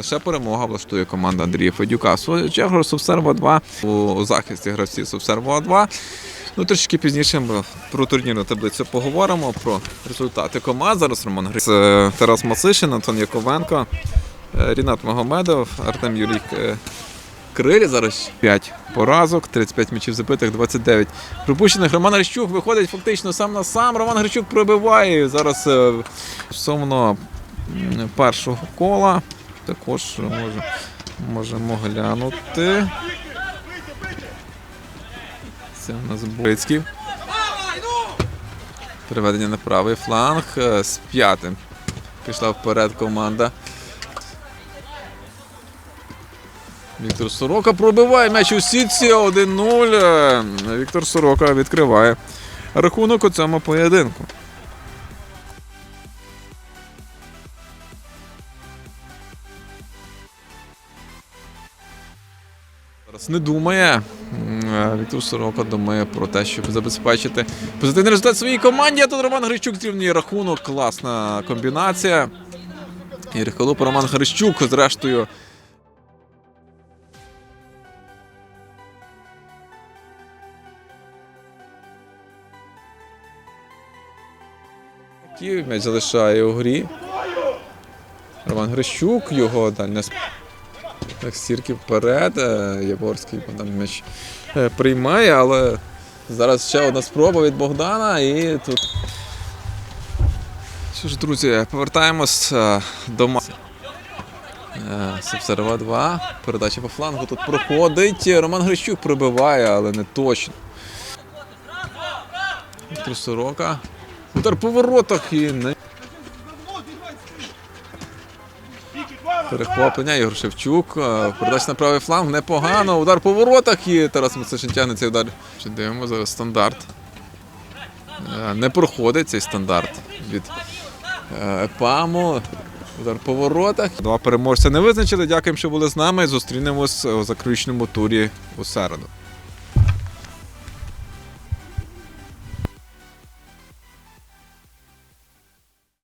лише перемога влаштує команда Андрія Федюка. Свою чергу Субсерво 2 у захисті гравців Субсерво 2. Ну, трішки пізніше ми про турнірну таблицю поговоримо, про результати команд. Зараз Роман Грис, е, Тарас Масишин, Антон Яковенко, е, Рінат Магомедов, Артем Юрій Крилі. Зараз 5 поразок, 35 м'ячів забитих, 29 пропущених. Роман Грищук виходить фактично сам на сам. Роман Грищук пробиває. Зараз е, м, першого кола. Також може, можемо глянути. Це у нас Бойцький. Переведення на правий фланг. е, З п'ятим пішла вперед команда. Віктор Сорока пробиває м'яч у сітці 1-0. Е, Віктор Сорока відкриває рахунок у цьому поєдинку. Зараз не думає. Віктор Сорока думає про те, щоб забезпечити позитивний результат своїй команді. А тут Роман Грищук зрівнює рахунок. Класна комбінація. Ігор Халупа, Роман Грищук, зрештою. Київ м'яч залишає у грі. Роман Грищук, його дальня стірки вперед. е, Яворський там м'яч е, приймає, але зараз ще одна спроба від Богдана і тут. Що ж, друзі, повертаємось е, до ма- Е, Субсерва 2. Передача по флангу тут проходить. Роман Грищук пробиває, але не точно. Віктор Сорока. Удар по воротах і не. Перехоплення Ігор Шевчук. Передач на правий фланг непогано. Удар по воротах і Тарас Мацишин тягне цей удар. Дивимо зараз стандарт. Е, Не проходить цей стандарт від е, Епаму. Удар по воротах. Два переможця не визначили. Дякуємо, що були з нами. Зустрінемось у заключному турі у середу.